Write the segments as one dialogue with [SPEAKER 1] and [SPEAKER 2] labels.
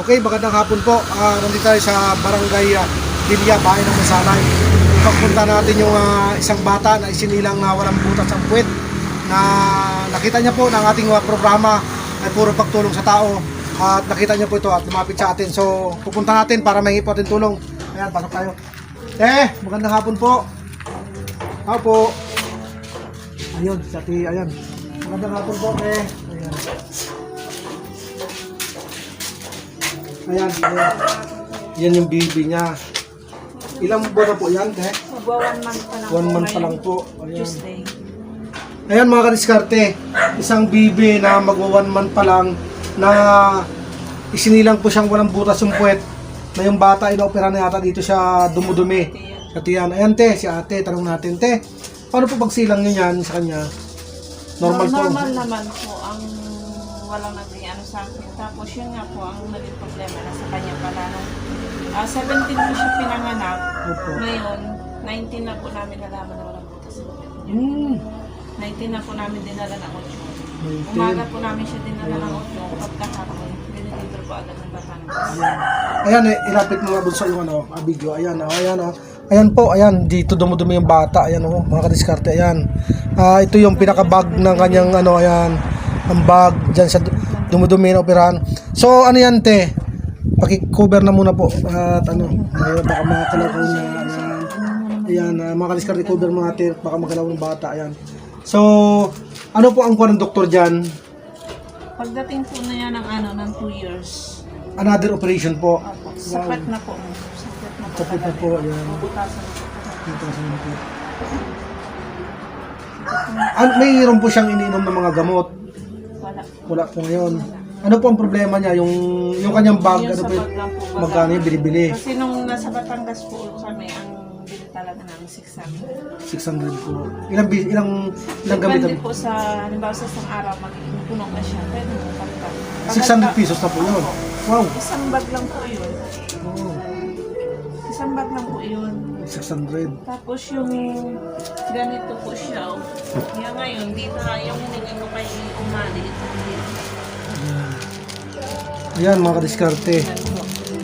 [SPEAKER 1] Okay, magandang hapon po. Ah, nandito tayo sa Barangay uh, Dilya, Bahay ng Masalay. Pagpunta natin yung ah, isang bata na isinilang na walang butas ang puwet na nakita niya po ng ating ah, programa ay puro pagtulong sa tao at nakita niya po ito at lumapit sa atin. So, pupunta natin para mahingi po tulong. Ayan, pasok tayo. Eh, magandang hapon po. Ako po. Ayun, sa ayan. Magandang hapon po, eh. Ayan. Ayan, ayan. Yan yung baby niya. Ilang buwan na po yan, eh?
[SPEAKER 2] Magwa one month pa lang
[SPEAKER 1] One
[SPEAKER 2] po
[SPEAKER 1] month pa
[SPEAKER 2] ngayon.
[SPEAKER 1] lang po. Ayan.
[SPEAKER 2] Tuesday.
[SPEAKER 1] Ayan mga kadiskarte, isang bibi na magwa one month pa lang na isinilang po siyang walang butas yung puwet na yung bata inoopera na yata dito siya dumudumi. At yan, ayan te, si ate, tanong natin te, paano po pagsilang niyo yan sa kanya? Normal po.
[SPEAKER 2] Normal naman po ang walang nag-ano sa akin. Tapos yun nga po ang naging problema na sa kanya pala. Ah, 17 po siya pinanganak.
[SPEAKER 1] Opo.
[SPEAKER 2] Ngayon, 19 na po namin nalaman na walang butas.
[SPEAKER 1] Hmm.
[SPEAKER 2] 19 na po namin dinala ng 8.
[SPEAKER 1] 19.
[SPEAKER 2] Umaga po namin siya dinala ng 8. Pagkahapon, dinideliver po agad ng Batangas.
[SPEAKER 1] Ayan eh, ilapit mo nga bunso yung ano, ah, video. Ayan, oh, ayan oh. Ayan po, ayan, dito dumudumi yung bata. Ayan oh, mga kadiskarte, ayan. Ah, ito yung pinaka-bag ng kanyang ano, ayan. Ang bag, dyan sa dumudumi na operahan. So, ano yan, te? Paki-cover na muna po. At ano, ay, baka makakalaw ko na. Ayan, ayan ah, mga kadiskarte, cover mga te. Baka magalaw ng bata, ayan. So, ano po ang kuha ng doktor dyan?
[SPEAKER 2] Pagdating po na yan ng ano, ng 2 years.
[SPEAKER 1] Another operation po.
[SPEAKER 2] Opo, sapat na po. Sapat na po.
[SPEAKER 1] Sapat na po, ayan.
[SPEAKER 2] Bubutasan na po.
[SPEAKER 1] Sa mga po. An mayroon po siyang iniinom ng mga gamot.
[SPEAKER 2] Wala.
[SPEAKER 1] Po ngayon. Ano po ang problema niya? Yung yung kanyang bag,
[SPEAKER 2] Yung
[SPEAKER 1] ano
[SPEAKER 2] sa
[SPEAKER 1] po? yung-
[SPEAKER 2] bag lang po. baga.
[SPEAKER 1] Magkano yung binibili?
[SPEAKER 2] Kasi nung nasa Batangas po kami, ang bili talaga namin 600.
[SPEAKER 1] 600 po. Ilang bi- ilang ilang gamit
[SPEAKER 2] Depende po sa, halimbawa sa isang araw, magiging puno na siya. Pwede mo pagka.
[SPEAKER 1] 600 pesos na po yun. Wow.
[SPEAKER 2] Isang bag lang po yun.
[SPEAKER 1] Oh,
[SPEAKER 2] Isang bag lang po yun.
[SPEAKER 1] 600.
[SPEAKER 2] Tapos yung ganito po siya. Oh. Yan ngayon, dito na yung hiningi ko kay Umali.
[SPEAKER 1] Ayan mga kadiskarte.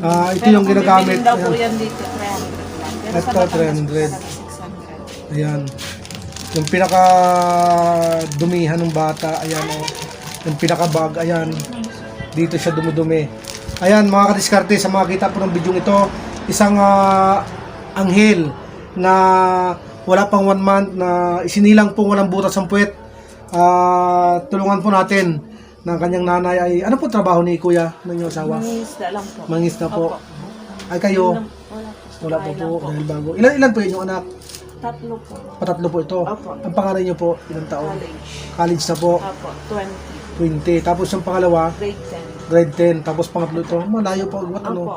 [SPEAKER 1] Ah, ito
[SPEAKER 2] Pero
[SPEAKER 1] yung
[SPEAKER 2] kung
[SPEAKER 1] ginagamit.
[SPEAKER 2] daw po yan dito, 300 lang. Pero
[SPEAKER 1] Ito,
[SPEAKER 2] sa Batangas po
[SPEAKER 1] 300.
[SPEAKER 2] talaga 600.
[SPEAKER 1] Ayan. Yung pinaka dumihan ng bata, ayan oh. Yung pinaka bag, ayan. Dito siya dumudumi. Ayan mga kadiskarte, sa mga kita po ng video ito, isang ah, anghel na wala pang one month na isinilang po walang butas ang puwet. Ah, tulungan po natin ng kanyang nanay ay ano po trabaho ni kuya ng inyong asawa?
[SPEAKER 2] Mangingisda lang po.
[SPEAKER 1] Mangis na po.
[SPEAKER 2] Opo.
[SPEAKER 1] Ay kayo,
[SPEAKER 2] Wala po.
[SPEAKER 1] wala
[SPEAKER 2] lang
[SPEAKER 1] po, dahil bago. Ilan, ilan po yung anak?
[SPEAKER 2] Tatlo po.
[SPEAKER 1] Patatlo po ito.
[SPEAKER 2] Opo.
[SPEAKER 1] Ang pangalan niyo po, ilang taon?
[SPEAKER 2] College.
[SPEAKER 1] College na po,
[SPEAKER 2] Opo. 20.
[SPEAKER 1] 20. Tapos yung pangalawa,
[SPEAKER 2] Grade 10.
[SPEAKER 1] grade 10. Tapos pangatlo ito, malayo po. What, ano?
[SPEAKER 2] Opo.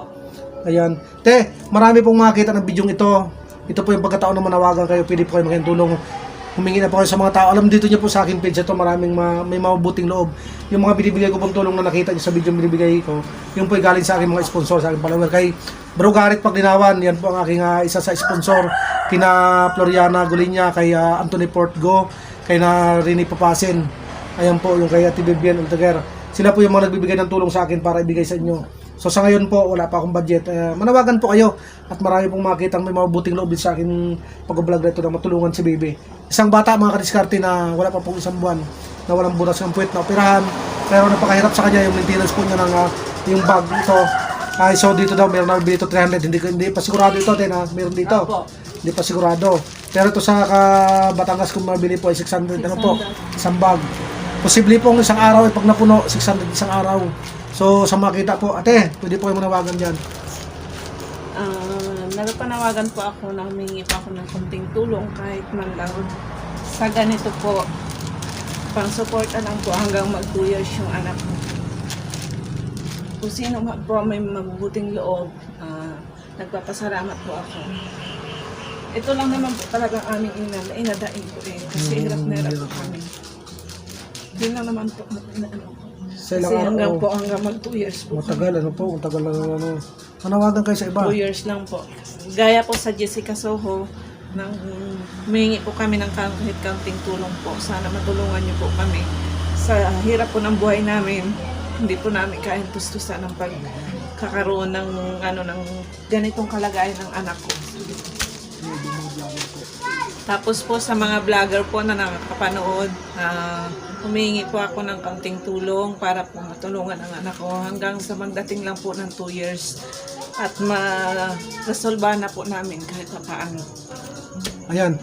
[SPEAKER 1] Ayan. Te, marami pong makakita ng bidyong ito. Ito po yung pagkataon na manawagan kayo. Pwede po kayo maging tulong. Humingi na po kayo sa mga tao. Alam dito niyo po sa akin page ito, maraming ma- may mabuting loob. Yung mga binibigay ko pong tulong na nakita niyo sa video binibigay ko, yung po ay galing sa akin mga sponsor, sa akin follower. Kay Bro Garrett Paglinawan, yan po ang aking ah, isa sa sponsor. Kina Floriana Gulinya, kay ah, Anthony Portgo, kay na Rini Papasin. Ayan po, yung kay Ate Vivian Ulteger. Sila po yung mga nagbibigay ng tulong sa akin para ibigay sa inyo. So sa ngayon po, wala pa akong budget. Eh, manawagan po kayo at marami pong makitang may mabuting loob sa akin pag-vlog na ito na matulungan si baby. Isang bata mga kadiskarte na wala pa pong isang buwan na walang butas ng puwet na operahan. Pero napakahirap sa kanya yung maintenance po niya ng ah, yung bag ito. Ay, so dito daw meron na dito 300. Hindi, hindi pa sigurado ito, din ha? Meron dito.
[SPEAKER 2] Opo.
[SPEAKER 1] Hindi pa sigurado. Pero ito sa ka Batangas kung mabili po ay 600 ano po, isang bag. Posible pong isang araw ay pag napuno 600 isang araw. So sa makita po, ate, pwede po kayo manawagan diyan.
[SPEAKER 2] Ah, nagpanawagan po ako na humingi po ako ng konting tulong kahit man lang sa ganito po. Pang-suporta lang po hanggang mag 2 years yung anak ko. Kung sino po may mabubuting loob, ah, nagpapasalamat po ako. Ito lang naman po talagang aming ina, inadain ko eh. Kasi hirap na hirap po kami. Yun lang naman po na ko.
[SPEAKER 1] Sa
[SPEAKER 2] Kasi
[SPEAKER 1] ilang
[SPEAKER 2] hanggang
[SPEAKER 1] araw,
[SPEAKER 2] po, hanggang mag 2 years po.
[SPEAKER 1] matagal ano po, ang tagal lang ng ano. Manawagan kayo sa iba.
[SPEAKER 2] 2 years lang po. Gaya po sa Jessica Soho, nang humingi po kami ng kahit kaunting tulong po. Sana matulungan niyo po kami sa hirap po ng buhay namin. hindi po namin kaya tustusan ng pagkakaroon ng ano ng ganitong kalagayan ng anak ko. Tapos po sa mga vlogger po na nakakapanood, ah, humingi po ako ng kaunting tulong para po matulungan ang anak ko hanggang sa magdating lang po ng 2 years at ma-resolve na po namin kahit pa paano.
[SPEAKER 1] Ayan.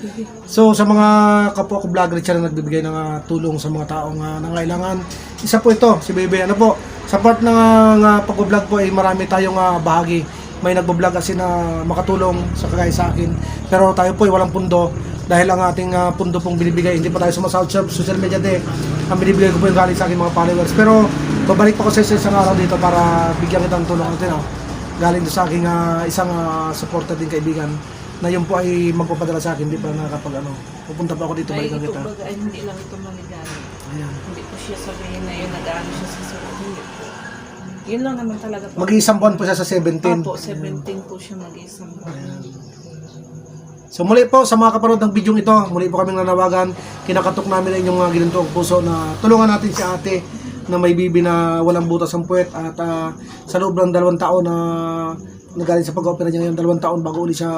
[SPEAKER 1] So sa mga kapwa ko vlogger siya na nagbibigay ng ah, tulong sa mga taong uh, nangailangan. Isa po ito, si Bebe. Ano po? Sa part ng uh, pag-vlog po ay marami tayong ah, bahagi. May nagbo-vlog kasi na makatulong sa kagaya sa akin. Pero tayo po ay walang pundo dahil ang ating ah, pundo pong binibigay. Hindi pa tayo sumasahod sa social media de. Ang binibigay ko po yung galing sa aking mga followers. Pero babalik pa ko sa isang araw dito para bigyan kitang tulong natin. Oh. Galing doon sa aking ah, isang uh, supporter din kaibigan na yun po ay magpapadala sa akin, hindi pa nakakapag ano. Pupunta pa ako dito,
[SPEAKER 2] Ay,
[SPEAKER 1] balikan kita.
[SPEAKER 2] baga, ay, hindi lang ito maligalig.
[SPEAKER 1] Ayan.
[SPEAKER 2] Hindi po siya sabihin na yun, nag-ano siya sa po. Yun lang naman talaga po.
[SPEAKER 1] Mag-iisang buwan po siya sa 17.
[SPEAKER 2] Opo, 17 po siya mag-isang.
[SPEAKER 1] So muli po sa mga kapanood ng video ito, muli po kaming nanawagan, kinakatok namin ang inyong mga ginintong puso na tulungan natin si ate na may bibi na walang butas ang puwet at ah, sa loob ng dalawang taon na nagaling sa pag-opera niya ngayon, dalawang taon bago ulit siya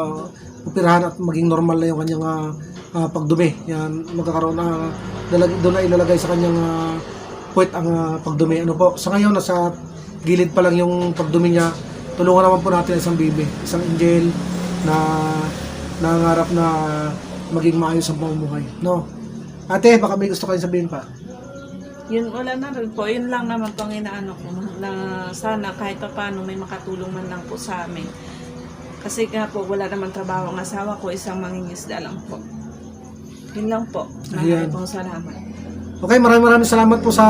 [SPEAKER 1] operahan at maging normal na yung kanyang ah, ah, pagdumi. Yan, magkakaroon na, dalag, doon na ilalagay sa kanyang ah, puwet ang ah, pagdumi. Ano po, sa ngayon, nasa gilid pa lang yung pagdumi niya. Tulungan naman po natin ang isang bibi, isang angel na nangarap na maging maayos ang pamumuhay. No? Ate, baka may gusto kayong sabihin pa.
[SPEAKER 2] Yun, wala na rin po. Yun lang naman po ang inaano ko. Na sana kahit pa paano may makatulong man lang po sa amin. Kasi nga po, wala naman trabaho ang asawa ko. Isang mangingisda lang po. Yun lang po.
[SPEAKER 1] Ayan.
[SPEAKER 2] Maraming pong salamat.
[SPEAKER 1] Okay, maraming maraming salamat po sa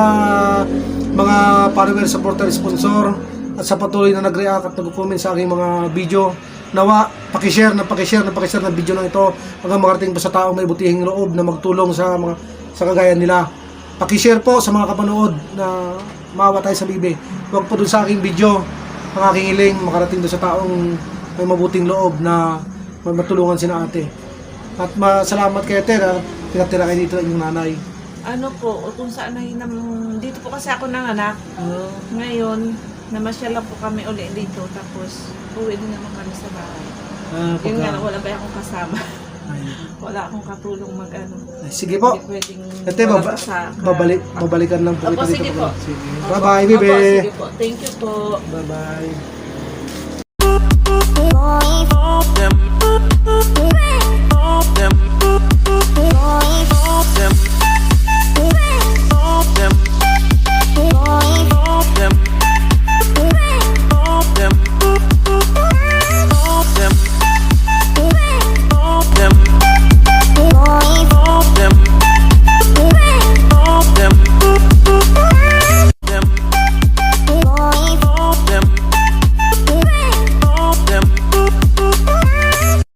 [SPEAKER 1] mga follower, supporter, sponsor at sa patuloy na nag-react at nag-comment sa aking mga video. Nawa, pakishare na pakishare na pakishare ng video na ito hanggang makarating po sa taong may butihing loob na magtulong sa mga sa kagaya nila. Pakishare po sa mga kapanood na maawa tayo sa bibi. Huwag po dun sa aking video ang aking hiling makarating doon sa taong may mabuting loob na matulungan si na ate. At masalamat kay ate na pinatira kayo dito inyong nanay.
[SPEAKER 2] Ano po, kung saan ay nam, dito po kasi ako ng anak. Ngayon, namasyal lang po kami uli dito. Tapos, uwi din naman kami sa bahay.
[SPEAKER 1] Ah,
[SPEAKER 2] Yun nga, wala pa akong kasama.
[SPEAKER 1] Ay,
[SPEAKER 2] wala akong katulong mag-ano.
[SPEAKER 1] ay, sige po.
[SPEAKER 2] Hindi pwedeng
[SPEAKER 1] Ate,
[SPEAKER 2] wala
[SPEAKER 1] baba,
[SPEAKER 2] pa sa-
[SPEAKER 1] babalik, babalikan lang po
[SPEAKER 2] Opo,
[SPEAKER 1] kita
[SPEAKER 2] sige
[SPEAKER 1] dito.
[SPEAKER 2] po.
[SPEAKER 1] Sige.
[SPEAKER 2] Opo.
[SPEAKER 1] Bye-bye,
[SPEAKER 2] Opo,
[SPEAKER 1] bebe.
[SPEAKER 2] sige po. Thank you po.
[SPEAKER 1] Bye-bye.
[SPEAKER 3] Boy,